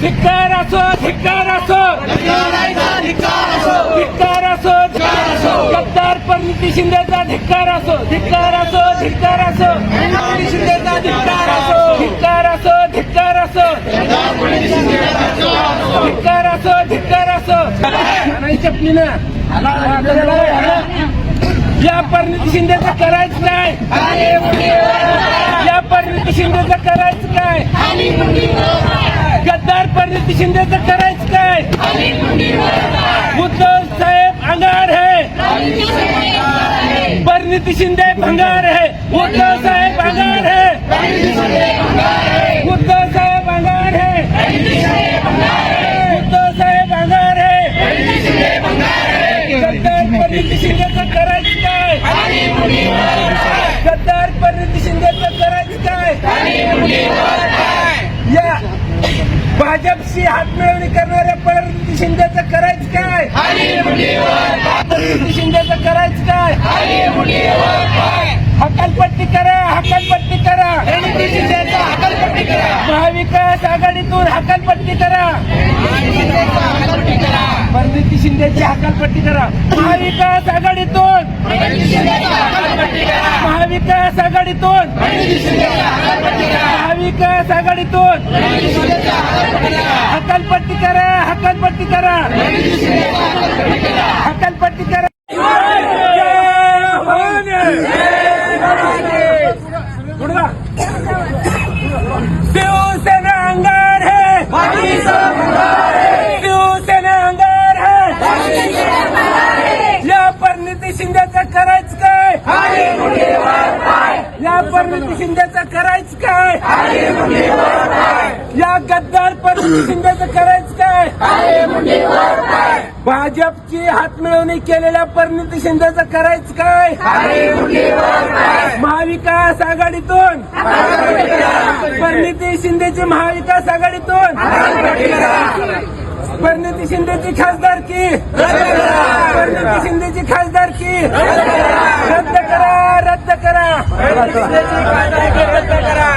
धिक्कार असो धिक्कार असो. धिक्कार असो गद्दार परिणिती शिंदेचा धिक्कार असो धिक्कार असो धिक्कार असो. शिंदेचा धिक्कार असो धिक्कार असो. धिक्कार असो धिक्कार असो. धिक्कार असो नाही चपलीनं या परिणिती शिंदेचा करायचं काय? या परिणिती शिंदेचा करायचं काय गद्दार परिणिती शिंदे करायचं काय उद्धव साहेब अंगार है। परिणिती शिंदे भंगार है। उद्धव साहेब परिणिती करायचं काय? या भाजपशी हातमिळवणी करणाऱ्या परिणिती शिंदेचं करायचं काय? परिणिती शिंदेचं करायचं काय? हकालपट्टी करा हकालपट्टी करा. करा महाविकास आघाडीतून हकालपट्टी करा. परिणिती शिंदेची हकालपट्टी करा. महाविकास आघाडीतून. महाविकास आघाडीतून. महाविकास आघाडीतून. हकालपट्टी करा हकालपट्टी करा. हकालपट्टी करा. गुडगा. परिणिती शिंदेचं करायचं काय? या गद्दार परिणिती शिंदेचं करायचं काय? भाजपची हात मिळवणी केलेल्या परिणिती शिंदेचं करायचं काय? महाविकास आघाडीतून. परिणिती शिंदेची महाविकास आघाडीतून. परिणिती शिंदेची खासदारकी. परिणिती शिंदेची खासदारकी. करा